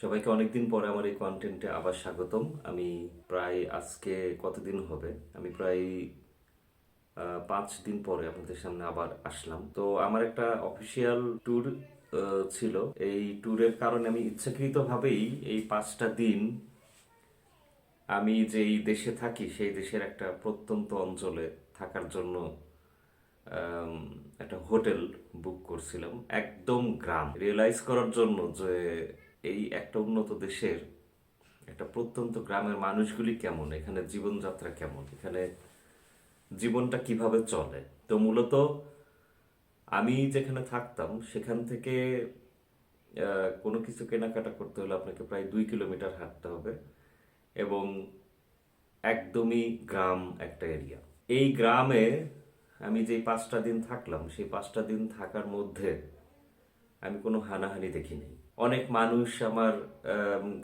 সবাইকে অনেকদিন পরে আমার এই কন্টেন্টে আবার স্বাগতম। আমি প্রায় আজকে কতদিন হবে? আমি প্রায় পাঁচ দিন পরে আপনাদের সামনে আবার আসলাম। তো আমার একটা অফিসিয়াল ট্যুর ছিল। এই ট্যুরের কারণে আমি ইচ্ছাকৃতভাবেই এই পাঁচটা দিন আমি যেই দেশে থাকি, সেই দেশের একটা প্রত্যন্ত অঞ্চলে থাকার জন্য একটা হোটেল বুক করছিলাম। একদম গ্রাম। রিয়েলাইজ করার জন্য যে এই একটা উন্নত দেশের, একটা প্রত্যন্ত গ্রামের মানুষগুলি কেমন? এখানে জীবনযাত্রা কেমন? এখানে জীবনটা কীভাবে চলে? তো মূলত আমি যেখানে থাকতাম, সেখান থেকে কোনো কিছু কেনাকাটা করতে হলে আপনাকে প্রায় দুই কিলোমিটার হাঁটতে হবে এবং একদমই গ্রাম একটা এরিয়া। এই গ্রামে আমি যে পাঁচটা দিন থাকলাম, সেই পাঁচটা দিন থাকার মধ্যে আমি কোনো হানাহানি দেখিনি। অনেক মানুষ আমার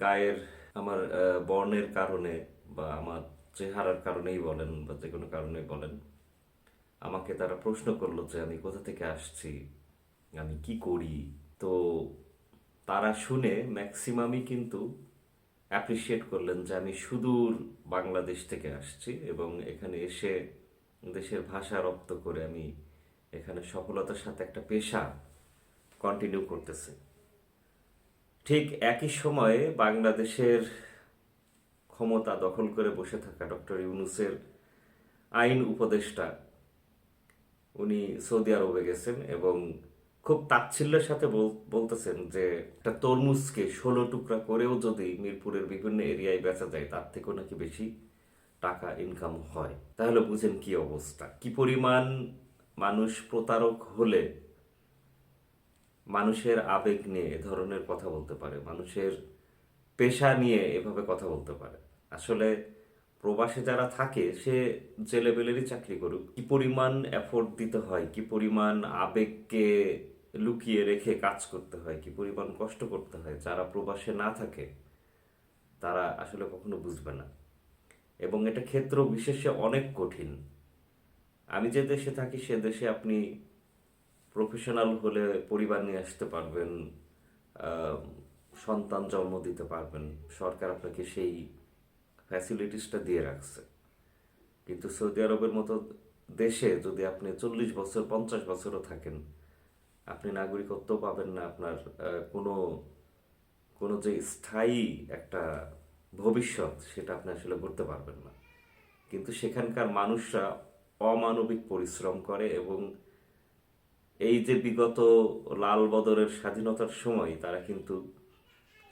গায়ের, আমার বর্ণের কারণে বা আমার চেহারার কারণেই বলেন বা যে কোনো কারণে বলেন, আমাকে তারা প্রশ্ন করল যে আমি কোথা থেকে আসছি, আমি কি করি? তো তারা শুনে ম্যাক্সিমামই কিন্তু অ্যাপ্রিসিয়েট করলেন যে আমি সুদূর বাংলাদেশ থেকে আসছি এবং এখানে এসে দেশের ভাষা রপ্ত করে আমি এখানে সফলতার সাথে একটা পেশা কন্টিনিউ করতেছি। ঠিক একই সময়ে বাংলাদেশের ক্ষমতা দখল করে বসে থাকা ডক্টর ইউনুসের আইন উপদেষ্টা, উনি সৌদি আরবে গেছেন এবং খুব তাচ্ছিল্যের সাথে বলতেছেন যে একটা তরমুজকে ষোলো টুকরা করেও যদি মিরপুরের বিভিন্ন এরিয়ায় বেচা যায়, তার থেকেও নাকি বেশি টাকা ইনকাম হয়। তাহলে বুঝেন কি অবস্থা। কি পরিমাণ মানুষ প্রতারক হলে মানুষের আবেগ নিয়ে এ ধরনের কথা বলতে পারে, মানুষের পেশা নিয়ে এভাবে কথা বলতে পারে। আসলে প্রবাসে যারা থাকে, সে যে লেভেলেরই চাকরি করুক, কি পরিমাণ এফোর্ট দিতে হয়, কি পরিমাণ আবেগকে লুকিয়ে রেখে কাজ করতে হয়, কি পরিমাণ কষ্ট করতে হয়, যারা প্রবাসে না থাকে, তারা আসলে কখনো বুঝবে না। এবং এটা ক্ষেত্র বিশেষে অনেক কঠিন। আমি যে দেশে থাকি, সে দেশে আপনি প্রফেশনাল হলে পরিবার নিয়ে আসতে পারবেন সন্তান জন্ম দিতে পারবেন, সরকার আপনাকে সেই ফ্যাসিলিটিসটা দিয়ে রাখছে। কিন্তু সৌদি আরবের মতো দেশে যদি আপনি চল্লিশ বছর, পঞ্চাশ বছরও থাকেন, আপনি নাগরিকত্ব পাবেন না আপনার কোনো কোনো যে স্থায়ী একটা ভবিষ্যৎ, সেটা আপনি আসলে করতে পারবেন না। কিন্তু সেখানকার মানুষরা অমানবিক পরিশ্রম করে এবং এই যে বিগত লাল বদরের স্বাধীনতার সময়, তারা কিন্তু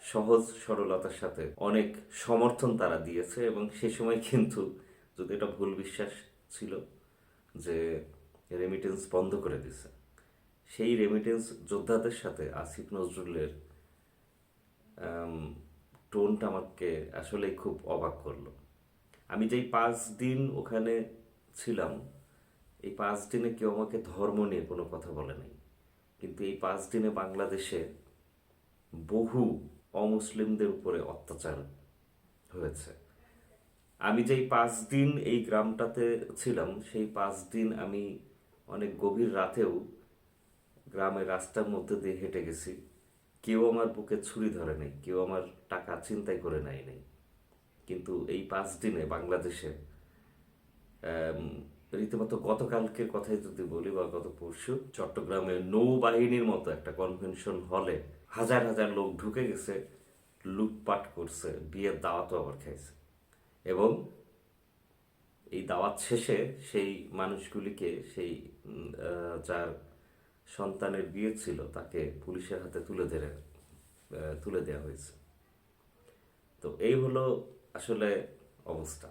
সহজ সরলতার সাথে অনেক সমর্থন তারা দিয়েছে এবং সে সময় কিন্তু যদি এটা ভুল বিশ্বাস ছিল যে রেমিটেন্স বন্ধ করে দিছে সেই রেমিটেন্স যোদ্ধাদের সাথে আসিফ নজরুলের টোনটা আমাকে আসলেই খুব অবাক করল। আমি যেই পাঁচ দিন ওখানে ছিলাম এই পাঁচ দিনে কেউ আমাকে ধর্ম নিয়ে কোনো কথা বলে নাই। কিন্তু এই পাঁচ দিনে বাংলাদেশে বহু অমুসলিমদের উপরে অত্যাচার হয়েছে। আমি যেই পাঁচ দিন এই গ্রামটাতে ছিলাম, সেই পাঁচ দিন আমি অনেক গভীর রাতেও গ্রামের রাস্তার মধ্যে দিয়ে হেঁটে গেছি। কেউ আমার বুকে ছুরি ধরে নেই, কেউ আমার টাকা চিন্তাই করে নেয় নেই। কিন্তু এই পাঁচ দিনে বাংলাদেশে রীতিমতো গতকালকের কথাই যদি বলি বা গত পরশু চট্টগ্রামে নৌবাহিনীর মতো একটা কনভেনশন হলে হাজার হাজার লোক ঢুকে গেছে, লুটপাট করছে, বিয়ের দাওয়াতও আবার খাইছে। এবং এই দাওয়াত শেষে সেই মানুষগুলিকে সেই যার সন্তানের বিয়ে ছিল তাকে পুলিশের হাতে তুলে ধরে তুলে দেওয়া হয়েছে। তো এই হলো আসলে অবস্থা।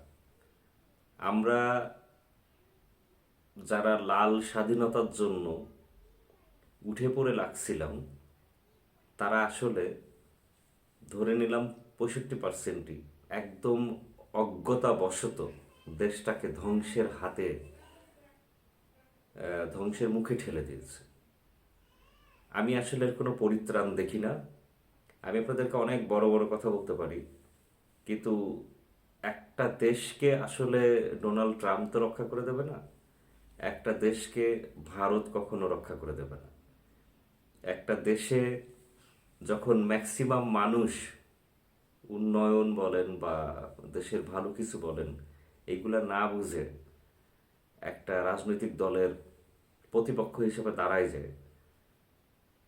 আমরা যারা লাল স্বাধীনতার জন্য উঠে পড়ে লাগছিলাম, তারা আসলে ধরে নিলাম পঁয়ষট্টি পার্সেন্টই একদম অজ্ঞতাবশত দেশটাকে ধ্বংসের হাতে ধ্বংসের মুখে ঠেলে দিয়েছে। আমি আসলে কোনো পরিত্রাণ দেখি না। আমি আপনাদেরকে অনেক বড় বড় কথা বলতে পারি, কিন্তু একটা দেশকে আসলে ডোনাল্ড ট্রাম্প তো রক্ষা করে দেবে না। একটা দেশকে ভারত কখনো রক্ষা করে দেবে না। একটা দেশে যখন ম্যাক্সিমাম মানুষ উন্নয়ন বলেন বা দেশের ভালো কিছু বলেন এইগুলা না বুঝে একটা রাজনৈতিক দলের প্রতিপক্ষ হিসেবে দাঁড়ায় যায়,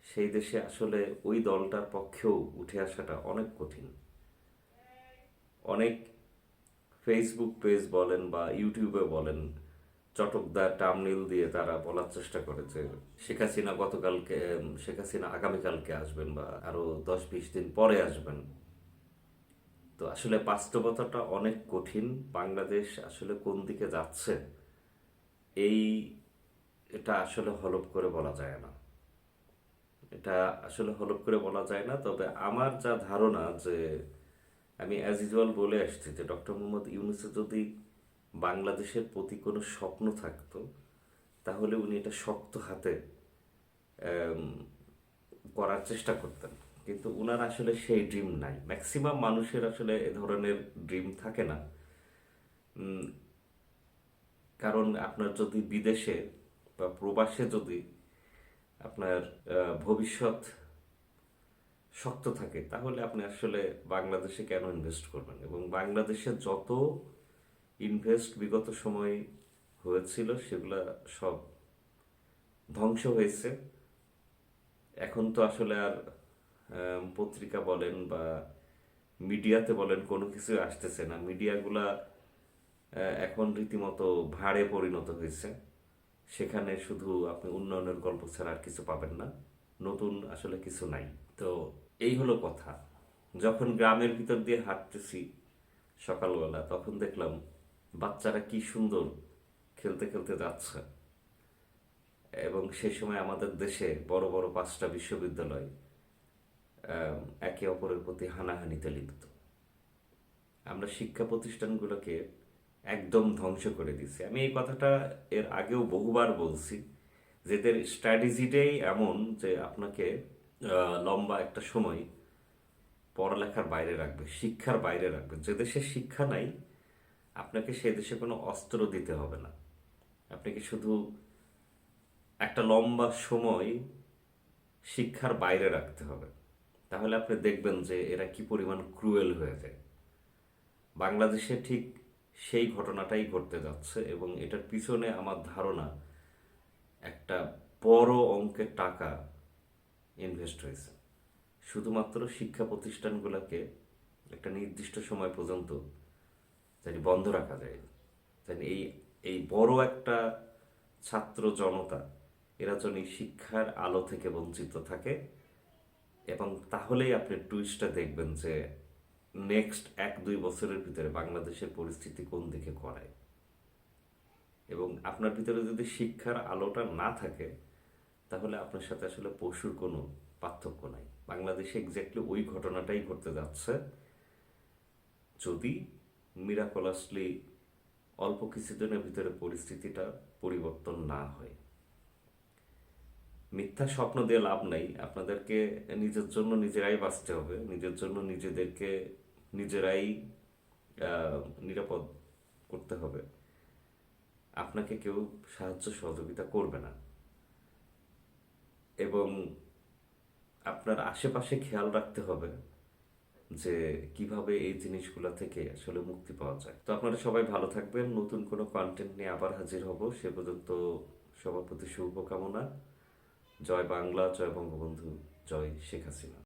সেই দেশে আসলে ওই দলটার পক্ষেও উঠে আসাটা অনেক কঠিন। অনেক ফেসবুক পেজ বলেন বা ইউটিউবে বলেন চটকদার টার্মনিল দিয়ে তারা বলার চেষ্টা করে যে শেখ হাসিনা গতকালকে শেখ হাসিনা আগামীকালকে আসবেন বা আরও দশ বিশ দিন পরে আসবেন। তো আসলে বাস্তবতাটা অনেক কঠিন। বাংলাদেশ আসলে কোন দিকে যাচ্ছে, এই এটা আসলে হলপ করে বলা যায় না। এটা আসলে হলপ করে বলা যায় না, তবে আমার যা ধারণা যে, আমি অ্যাজ ইউজুয়াল বলে আসছি যে, ডক্টর মোহাম্মদ ইউনুসের যদি বাংলাদেশের প্রতি কোনো স্বপ্ন থাকতো, তাহলে উনি এটা শক্ত হাতে করার চেষ্টা করতেন। কিন্তু উনার আসলে সেই ড্রিম নাই। ম্যাক্সিমাম মানুষের আসলে এ ধরনের ড্রিম থাকে না। কারণ আপনার যদি বিদেশে বা প্রবাসে যদি আপনার ভবিষ্যৎ শক্ত থাকে, তাহলে আপনি আসলে বাংলাদেশে কেন ইনভেস্ট করবেন? এবং বাংলাদেশে যত ইনভেস্ট বিগত সময় হয়েছিল, সেগুলা সব ধ্বংস হয়েছে। এখন তো আসলে আর পত্রিকা বলেন বা মিডিয়াতে বলেন কোনো কিছু আসতেছে না। মিডিয়াগুলা এখন রীতিমতো ভাড়ে পরিণত হয়েছে। সেখানে শুধু আপনি উন্নয়নের গল্প ছাড়া আর কিছু পাবেন না। নতুন আসলে কিছু নাই। তো এই হলো কথা। যখন গ্রামের ভিতর দিয়ে হাঁটতেছি সকালবেলা, তখন দেখলাম বাচ্চারা কি সুন্দর খেলতে খেলতে যাচ্ছে। এবং সেই সময় আমাদের দেশে বড় বড় পাঁচটা বিশ্ববিদ্যালয় একে অপরের প্রতি হানাহানিতে লিপ্ত। আমরা শিক্ষা প্রতিষ্ঠানগুলোকে একদম ধ্বংস করে দিছি আমি এই কথাটা এর আগেও বহুবার বলছি যে এদের স্ট্র্যাটেজিটাই এমন যে আপনাকে লম্বা একটা সময় পড়ালেখার বাইরে রাখবে, শিক্ষার বাইরে রাখবে। যে দেশে শিক্ষা নাই আপনাকে সে দেশে কোনো অস্ত্র দিতে হবে না। আপনাকে শুধু একটা লম্বা সময় শিক্ষার বাইরে রাখতে হবে? তাহলে আপনি দেখবেন যে এরা কি পরিমাণ ক্রুয়েল হয়ে যায়। বাংলাদেশে ঠিক সেই ঘটনাটাই ঘটতে যাচ্ছে এবং এটার পিছনে আমার ধারণা একটা বড় অঙ্কের টাকা ইনভেস্ট হয়েছে। শুধুমাত্র শিক্ষা প্রতিষ্ঠানগুলোকে একটা নির্দিষ্ট সময় পর্যন্ত জানি বন্ধ রাখা যায়। জানি এই এই বড় একটা ছাত্র জনতা, এরা যেন এই শিক্ষার আলো থেকে বঞ্চিত থাকে। এবং তাহলেই আপনি টুইস্টটা দেখবেন যে নেক্সট এক, দুই বছরের ভিতরে বাংলাদেশের পরিস্থিতি কোন দিকে করায় এবং আপনার ভিতরে যদি শিক্ষার আলোটা না থাকে, তাহলে আপনার সাথে আসলে পশুর কোনো পার্থক্য নাই। বাংলাদেশে এক্স্যাক্টলি ওই ঘটনাটাই ঘটতে যাচ্ছে। যদি মিরাকলাসলি অল্প কিছুদিনের ভিতরে পরিস্থিতিটা পরিবর্তন না হয়। মিথ্যা স্বপ্ন দিয়ে লাভ নাই। আপনাদেরকে নিজের জন্য নিজেরাই বাঁচতে হবে। নিজের জন্য নিজেদেরকে নিজেরাই নিরাপদ করতে হবে। আপনাকে কেউ সাহায্য সহযোগিতা করবে না। এবং আপনার আশেপাশে খেয়াল রাখতে হবে। যে কীভাবে এই জিনিসগুলো থেকে আসলে মুক্তি পাওয়া যায়। তো আপনারা সবাই ভালো থাকবেন। নতুন কোনো কন্টেন্ট নিয়ে আবার হাজির হব। সে পর্যন্ত সবার প্রতি শুভকামনা। জয় বাংলা, জয় বঙ্গবন্ধু, জয় শেখ হাসিনা।